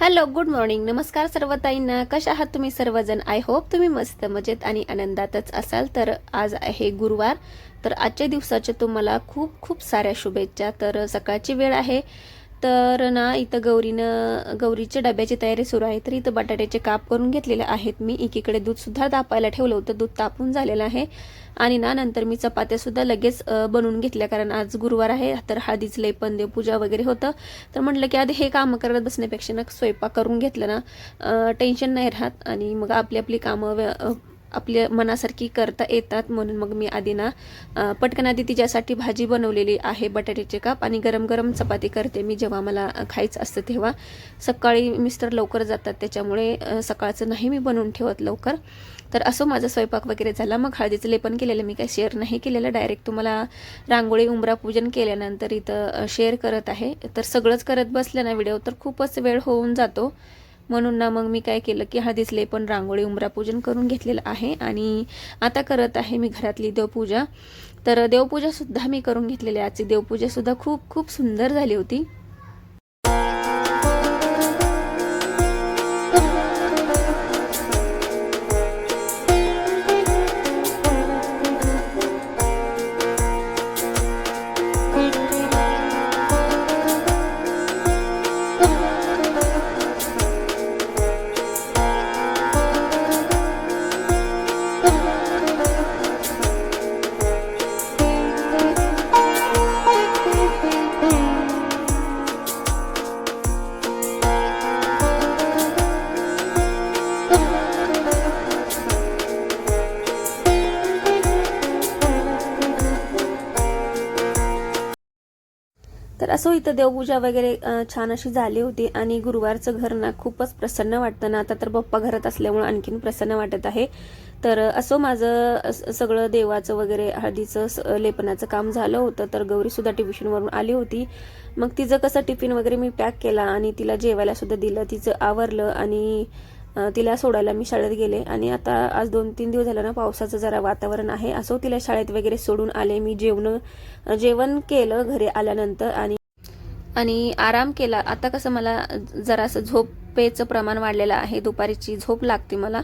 Hello good morning नमस्कार सर्व ताईंना कशा आहात तुम्ही सर्वजण? आय होप तुम्ही मस्त मजेत आणि आनंदातच असाल. तर आज आहे गुरुवार. तर आजच्या दिवसाच्या तुम्हाला खूप खूप साऱ्या शुभेच्छा. तर सकाळची वेळ आहे. तर ना इथं गौरीनं गौरीच्या डब्याची तयारी सुरू आहे. तर इथं बटाट्याचे काप करून घेतलेले आहेत. मी एकीकडे दूधसुद्धा तापायला ठेवलं होतं. दूध तापून झालेलं आहे. आणि ना नंतर मी चपात्यासुद्धा लगेच बनवून घेतल्या. कारण आज गुरुवार आहे. तर हळदीच लेपन देवपूजा वगैरे होतं. तर म्हटलं की आधी हे कामं करत बसण्यापेक्षा ना स्वयंपाक करून घेतलं ना टेन्शन नाही राहत. आणि मग आपली आपली कामं व्य- आपल्या मनासारखी करता येतात म्हणून मग मी आधी ना पटकन आधी तिच्यासाठी भाजी बनवलेली आहे बटाट्याचे काप आणि गरम गरम चपाती करते मी जेव्हा मला खायचं असतं तेव्हा. सकाळी मिस्टर लवकर जातात त्याच्यामुळे सकाळचं नाही मी बनवून ठेवत लवकर. तर असं माझा स्वयंपाक वगैरे झाला. मग हळदीचं लेपन केलेलं मी काही शेअर नाही केलेलं. डायरेक्ट तुम्हाला रांगोळी उंबरा पूजन केल्यानंतर इथं शेअर करत आहे. तर सगळंच करत बसलं ना व्हिडिओ तर खूपच वेळ होऊन जातो. म्हणून ना मग मी काय केलं की हळदीसले पण रांगोळी उमरापूजन करून घेतलेलं आहे आणि आता करत आहे मी घरातली देवपूजा. तर देवपूजासुद्धा मी करून घेतलेली आहे. आजची देवपूजासुद्धा खूप खूप सुंदर झाली होती. असो इथं देवपूजा वगैरे छान अशी झाली होती आणि गुरुवारचं घर ना खूपच प्रसन्न वाटतं ना. आता तर बाप्पा घरात असल्यामुळे आणखीन प्रसन्न वाटत आहे. तर असो माझं सगळं देवाचं वगैरे हळदीचं स- लेपनाचं काम झालं होतं. तर गौरी सुद्धा ट्युशनवरून आली होती. मग तिचं कसं टिफिन वगैरे मी पॅक केला आणि तिला जेवायला सुद्धा दिलं. तिचं आवरलं आणि तिला सोडायला मी शाळेत गेले. आणि आता आज दोन तीन दिवस झालं ना पावसाचं जरा वातावरण आहे. असो तिला शाळेत वगैरे सोडून आले. मी जेवण जेवण केलं घरी आल्यानंतर आणि आणि आराम केला. आता कसं मला जरासं झोपेचं प्रमाण वाढलेलं आहे. दुपारीची झोप लागते मला.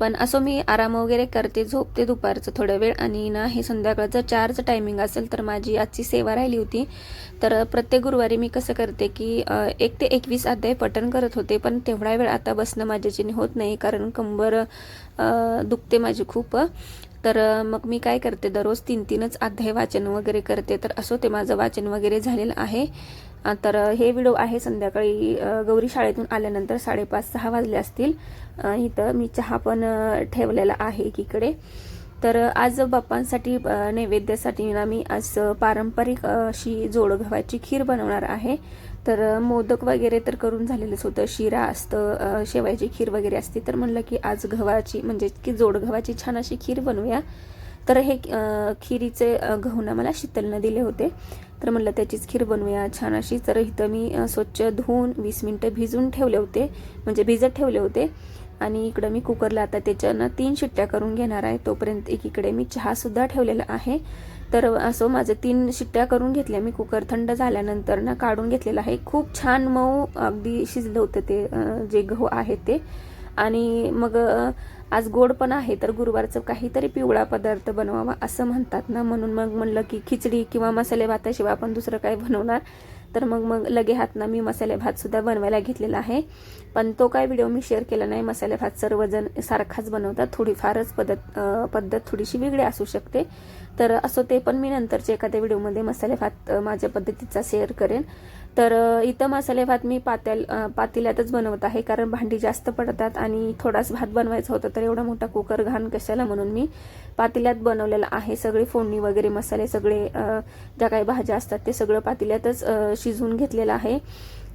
पण असं मी आराम वगैरे करते झोपते दुपारचं थोडा वेळ. आणि ना हे संध्याकाळचं चारचं टायमिंग असेल तर माझी आजची सेवा राहिली होती. तर प्रत्येक गुरुवारी मी कसं करते की एक ते एकवीस अध्याय पठण करत होते. पण तेवढा वेळ आता बसणं माझ्याच्याने होत नाही. कारण कंबर दुखते माझी खूप. तर मग मी काय करते? दररोज तीन तीनच अध्याय वाचन वगैरे करते. तर असो ते माझं वाचन वगैरे झालेलं आहे. तर हे व्हिडिओ आहे संध्याकाळी गौरी शाळेतून आल्यानंतर साडेपाच सहा वाजले असतील. इथं मी चहा पण ठेवलेला आहे एकीकडे. तर आज बाप्पांसाठी नैवेद्यासाठी ना मी आज पारंपरिक अशी जोड गव्हाची खीर बनवणार आहे. तर मोदक वगैरे तर करून झालेलंच होतं. शिरा असतं शेवायची खीर वगैरे असते. तर म्हणलं की आज गव्हाची म्हणजे की जोड गव्हाची छान अशी खीर बनवूया. तर हे खिरीचे अ, मला शीतलनं दिले होते. तर म्हणलं त्याचीच खीर बनवूया छान अशी. तर इथं मी स्वच्छ धुवून वीस मिनटं भिजून ठेवले होते. म्हणजे भिजत ठेवले होते. आणि इकडं मी कुकरला आता त्याच्यानं तीन शिट्ट्या करून घेणार आहे. तोपर्यंत एकीकडे मी चहासुद्धा ठेवलेला आहे. तर असं माझं तीन शिट्ट्या करून घेतल्या. मी कुकर थंड झाल्यानंतर ना काढून घेतलेलं आहे. खूप छान मऊ अगदी शिजलं होतं ते जे गहू आहे ते. आणि मग आज गोड पण आहे तर गुरुवारचं काहीतरी पिवळा पदार्थ बनवावा असं म्हणतात ना. म्हणून मग म्हणलं की खिचडी किंवा मसाले भाताशिवाय आपण दुसरं काय बनवणार? तर मग मग लगे हातनं मी मसाले भात सुद्धा बनवायला घेतलेला आहे. पण तो काय व्हिडिओ मी शेअर केला नाही. मसाले भात सर्वजण सारखाच बनवतात. थोडीफारच पद्धत पद्धत थोडीशी वेगळी असू शकते. तर असं ते पण मी नंतरच्या एखाद्या व्हिडिओमध्ये मसाले भात माझ्या पद्धतीचा शेअर करेन. तर इथं मसाले भात मी पात्याल पातेल्यातच बनवत आहे कारण भांडी जास्त पडतात आणि थोडाच भात बनवायचा होता तर एवढा मोठा कुकर घाण कशाला म्हणून मी पातेल्यात बनवलेला आहे. सगळे फोडणी वगैरे मसाले सगळे ज्या काही भाज्या असतात ते सगळं पातेल्यातच शिजवून घेतलेलं आहे.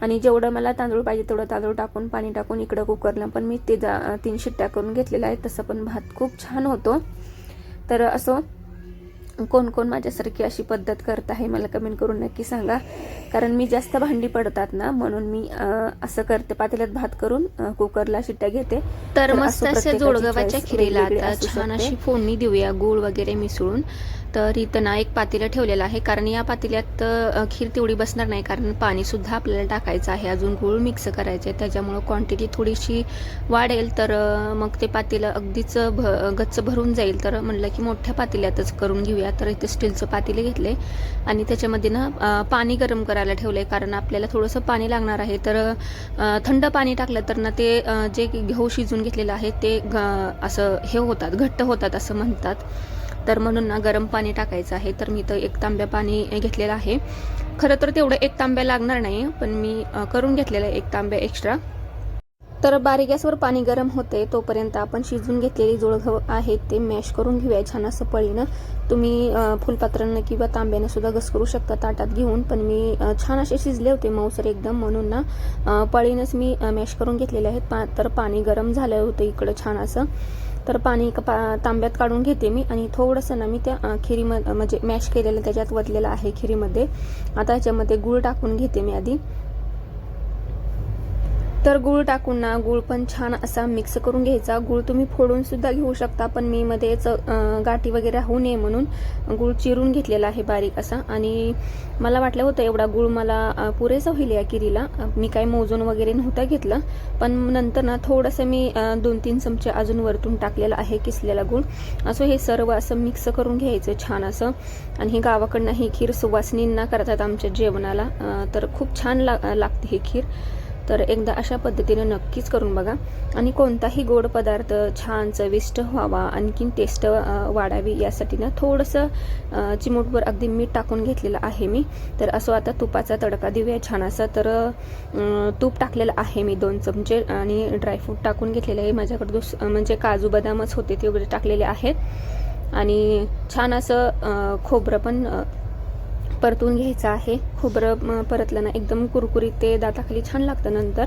आणि जेवढं मला तांदूळ पाहिजे तेवढं तांदूळ टाकून पाणी टाकून इकडं कुकरला पण मी ते तीन शिट्ट्या करून घेतलेला आहे तसं पण भात खूप छान होतो. तर असं कोण कोण माझ्यासारखी अशी पद्धत करत आहे मला कमेंट करून नक्की सांगा. कारण मी जास्त भांडी पडतात ना म्हणून मी असं करते. पातेल्यात भात करून कुकरला शिट्ट्या घेते. तर मस्त असं choice खिरीला आता छान. अशी फोडणी देऊया गूळ वगैरे मिसळून. तर इथं ना एक पातेलं ठेवलेलं आहे. कारण या पातेल्यात खीर तेवढी बसणार नाही. कारण पाणी सुद्धा आपल्याला टाकायचं आहे. अजून गूळ मिक्स करायचे त्याच्यामुळं क्वांटिटी थोडीशी वाढेल. तर मग ते पातेलं अगदीच भ गच्च भरून जाईल. तर म्हणलं की मोठ्या पातेल्यातच करून घेऊया. तर इथे स्टीलचं पातेले घेतले. आणि त्याच्यामध्ये ना पाणी गरम करायला ठेवलं आहे कारण आपल्याला थोडंसं पाणी लागणार आहे. तर थंड पाणी टाकलं तर ना ते जे गहू शिजून घेतलेलं आहे ते ग- असं हे होतात घट्ट होतात असं म्हणतात. तर म्हणून ना गरम पाणी टाकायचं आहे. तर मी तर एक तांब्या पाणी घेतलेलं आहे. खरं तर तेवढं एक तांब्या लागणार नाही पण मी करून घेतलेलं आहे एक तांब्या एक्स्ट्रा तर बारी गॅसवर पाणी गरम होते तोपर्यंत आपण शिजून घेतलेली जोळगव आहे ते मॅश करून घेऊया छान असं पळीनं. तुम्ही फुलपात्रानं किंवा तांब्यानं सुद्धा घस करू शकता ताटात घेऊन पण मी छान असे शिजले होते मऊसर एकदम म्हणून ना. पळीनंच मी मॅश करून घेतलेले आहेत. पा तर पाणी गरम झालं होतं इकडं छान असं. तर पाणी एका पा तांब्यात काढून घेते मी आणि थोडंसं ना मी त्या अ, खिरीमध्ये म्हणजे मॅश केलेलं त्याच्यात वतलेलं आहे खिरीमध्ये. आता ह्याच्यामध्ये गूळ टाकून घेते मी आधी. तर गूळ टाकून ना गूळ पण छान असा मिक्स करून घ्यायचा. गूळ तुम्ही फोडून सुद्धा घेऊ शकता पण मी मध्येच गाठी वगैरे होऊ नये म्हणून गूळ चिरून घेतलेला आहे बारीक असा. आणि मला वाटलं होतं एवढा गूळ मला पुरेसा होईल या किरीला. मी काही मोजून वगैरे नव्हतं घेतलं. पण नंतर ना थोडंसं मी दोन तीन चमचे अजून वरतून टाकलेला आहे किसलेला गूळ. असं हे सर्व असं मिक्स करून घ्यायचं छान असं. आणि ही गावाकडनं ही खीर सुवासनींना करतात आमच्या जेवणाला. तर खूप छान ला लागते ही खीर. तर एकदा अशा पद्धतीने नक्कीच करून बघा. आणि कोणताही गोड पदार्थ छान चविष्ट व्हावा आणखीन टेस्ट वाढावी यासाठी ना थोडंसं चिमूटभर अगदी मीठ टाकून घेतलेलं आहे मी. तर असं आता तुपाचा तडका देऊया छान असा तर तूप टाकलेलं आहे मी दोन चमचे आणि ड्रायफ्रूट टाकून घेतलेले आहे. माझ्याकडे दुस म्हणजे काजू बदामच होते ते वगैरे टाकलेले आहेत. आणि छान असं खोबरं पण परतून घ्यायचं आहे. खोबरं परतलं ना एकदम कुरकुरीत ते दाताखाली छान लागतं नंतर.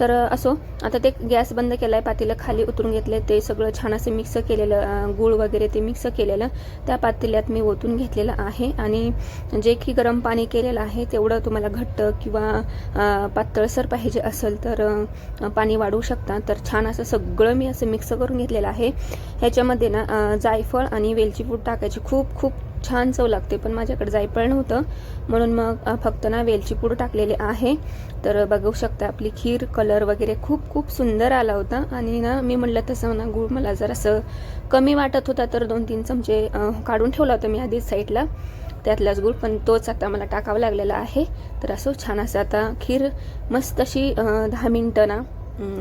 तर असो आता ते गॅस बंद केलाय पातेलं खाली उतरून घेतले ते सगळं छान असं मिक्स केलेलं गूळ वगैरे ते मिक्स केलेलं त्या पातेल्यात मी ओतून घेतलेलं आहे. आणि जे की गरम पाणी केलेलं आहे तेवढं तुम्हाला घट्ट किंवा पातळसर पाहिजे असेल तर पाणी वाढवू शकता. तर छान असं सगळं मी असं मिक्स करून घेतलेलं आहे. ह्याच्यामध्ये ना जायफळ आणि वेलची पूड टाकायची. खूप खूप छान चव लागते पण माझ्याकडे जायफळ नव्हतं. म्हणून मग फक्त ना वेलची पूड टाकलेली आहे. तर बघू शकता आपली खीर कलर वगैरे खूप खूप सुंदर आला होता. आणि ना मी म्हणलं तसं ना गूळ मला जरासं कमी वाटत होता तर दोन तीन चमचे काढून ठेवला होता मी आधीच साईडला. त्यातलाच गूळ पण तोच आता मला टाकावा लागलेला आहे. तर असं छान असं आता खीर मस्त अशी दहा मिनटं ना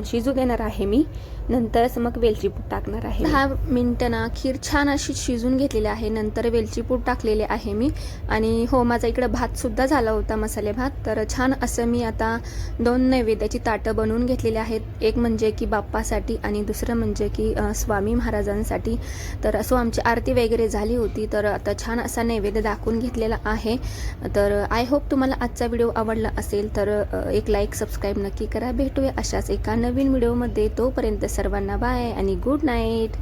शिजू देणार आहे मी. नंतरच मग वेलची पूड टाकणार आहे दहा मिनटं ना खीर छान अशी शिजून घेतलेली आहे. नंतर वेलची पूड आहे मी. आणि हो माझा इकडं भात सुद्धा झाला होता मसाले भात. तर छान असं मी आता दोन नैवेद्याची ताटं बनवून घेतलेली आहेत. एक म्हणजे की बाप्पासाठी आणि दुसरं म्हणजे की स्वामी महाराजांसाठी. तर असो आमची आरती वगैरे झाली होती तर आता छान असा नैवेद्य दाखवून घेतलेला आहे. तर आय होप तुम्हाला आजचा व्हिडिओ आवडला असेल तर एक लाईक सबस्क्राईब नक्की करा. भेटूया अशाच एका नवीन व्हिडिओमध्ये. तोपर्यंत सर्वांना बाय आणि गुड नाईट